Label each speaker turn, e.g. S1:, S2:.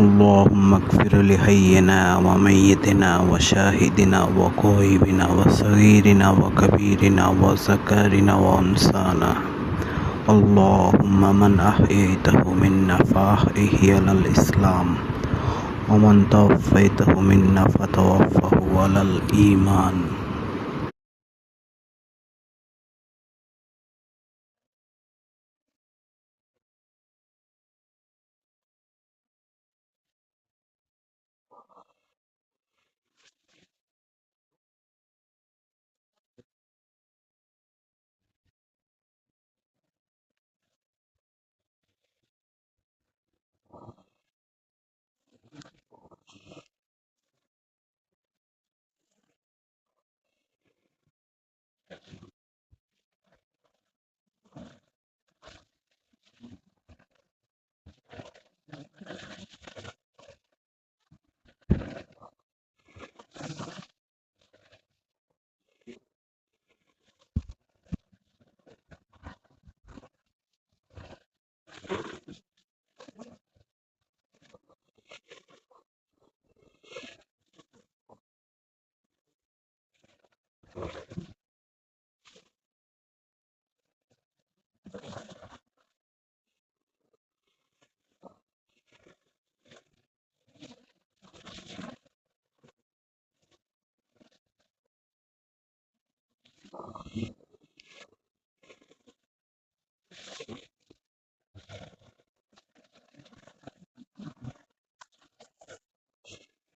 S1: اللهم اغفر لحينا وميتنا وشاهدنا وغائبنا وصغيرنا وكبيرنا وذكرنا وانسانا اللهم من أحييته منا فأحيه على الإسلام ومن توفيته منا فتوفه على الإيمان. Thank you.